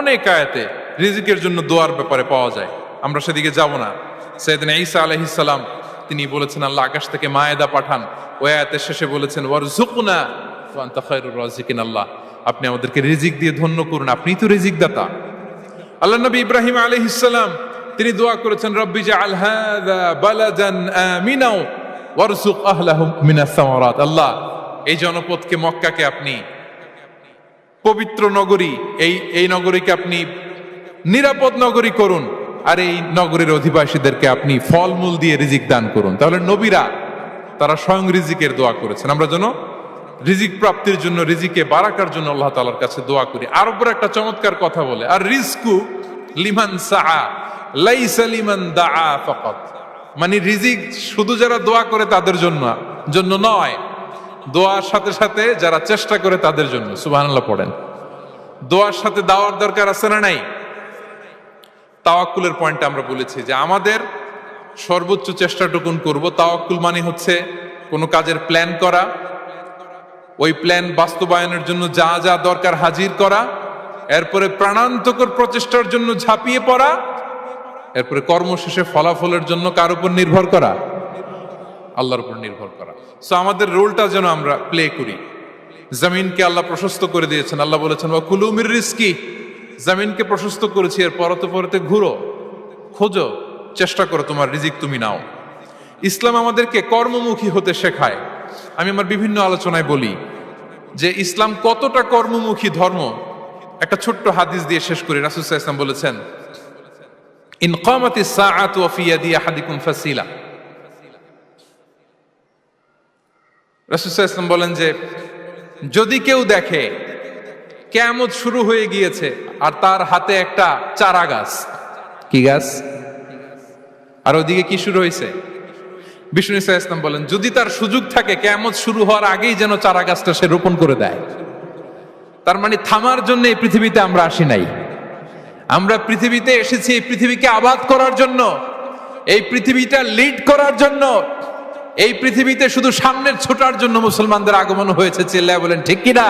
অনেক আয়াতে রিজিকের জন্য দোয়ার ব্যাপারে পাওয়া যায়। আমরা সেদিকে যাব না। সৈয়দিন ঈসা আলহিসাল্লাম তিনি বলেছেন, আল্লাহ আকাশ থেকে মায়েদা পাঠান। ওই আয়াতের শেষে বলেছেন ওয়ারজুকনা ওয়া আনতা খায়রুর রাজিকিন আল্লাহ। আপনি আমাদেরকে রিজিক দিয়ে ধন্য করুন। আপনিই তো রিজিক দাতা আল্লাহ নবী ইব্রাহিম আলাইহিসসালাম তিনি দোয়া করেছেন, রব্বি জাআল হাযা বালাদান আমিনাও ওয়ারযুক আহলাহু মিনাস আল্লাহ, এই জনপদকে মক্কাকে আপনি পবিত্র নগরী, এই এই নগরীকে আপনি নিরাপদ নগরী করুন, আর এই নগরীর অধিবাসীদেরকে আপনি ফলমূল দিয়ে রিজিক দান করুন। তাহলে নবীরা, তারা স্বয়ং রিজিকের দোয়া করেছেন। আমরা যেন রিজিক প্রাপ্তির জন্য, রিজিকে বারাকার জন্য আল্লাহ তালার কাছে দোয়া করি। আরবরা একটা চমৎকার কথা বলে, আর রিজকু লিমান সাহা লাইসা লিমান দাআ ফাকাত। মানে রিজিক শুধু যারা দোয়া করে তাদের জন্য জন্য নয় দোয়ার সাথে সাথে যারা চেষ্টা করে তাদের জন্য, সুবহানাল্লাহ পড়েন। দোয়ার সাথে দাওয়ার দরকার আছে না নাই? তাওয়াক্কুলের পয়েন্ট আমরা বলেছি যে আমাদের সর্বোচ্চ চেষ্টাটুকুন করব। তাওয়াক্কুল মানে হচ্ছে কোনো কাজের প্ল্যান করা, ওই প্ল্যান বাস্তবায়নের জন্য যা যা দরকার হাজির করা, এরপরে প্রাণান্তকর প্রচেষ্টার জন্য ঝাঁপিয়ে পড়া, এরপরে কর্মশেষে ফলাফলের জন্য কার উপর নির্ভর করা। আল্লাহর উপর নির্ভর করা। সো আমাদের রোলটা যেন আমরা প্লে করি। জমিনকে আল্লাহ প্রশস্ত করে দিয়েছেন। আল্লাহ বলেছেন বা কুলুমির রিস্কি। জমিনকে প্রশস্ত করেছি এর পরতে পরতে ঘুরো, খোঁজো, চেষ্টা করো, তোমার রিজিক তুমি নাও। ইসলাম আমাদেরকে কর্মমুখী হতে শেখায়। আমি আমার বিভিন্ন আলোচনায় বলি যে, ইসলাম কতটা কর্মমুখী ধর্ম? একটা ছোট্ট হাদিস দিয়ে শেষ করি। রাসুসাহ ইসলাম বলেছেন, ইন কামাতি সাআত ওয়া ফি ইয়াদি আহাদিকুম ফাসিলা। রাসুসাহ ইসলাম বলেন যে যদি কেউ দেখে কেমত শুরু হয়ে গিয়েছে আর তার হাতে একটা চারা গাছ। কি গাছ? আর ওদিকে কি শুরু হয়েছে? বিষ্ণু ইসা ইসলাম বলেন যদি তার সুযোগ থাকে কেমত শুরু হওয়ার আগেই যেন চারা গাছটা সে রোপণ করে দেয়। তার মানে থামার জন্য এই পৃথিবীতে আমরা আসি নাই। আমরা পৃথিবীতে এসেছি এই পৃথিবীকে আবাদ করার জন্য এই পৃথিবীটা লিড করার জন্য এই পৃথিবীতে শুধু সামনের ছোটার জন্য মুসলমানদের আগমন হয়েছে চিল্লায় বলেন ঠিক কিনা?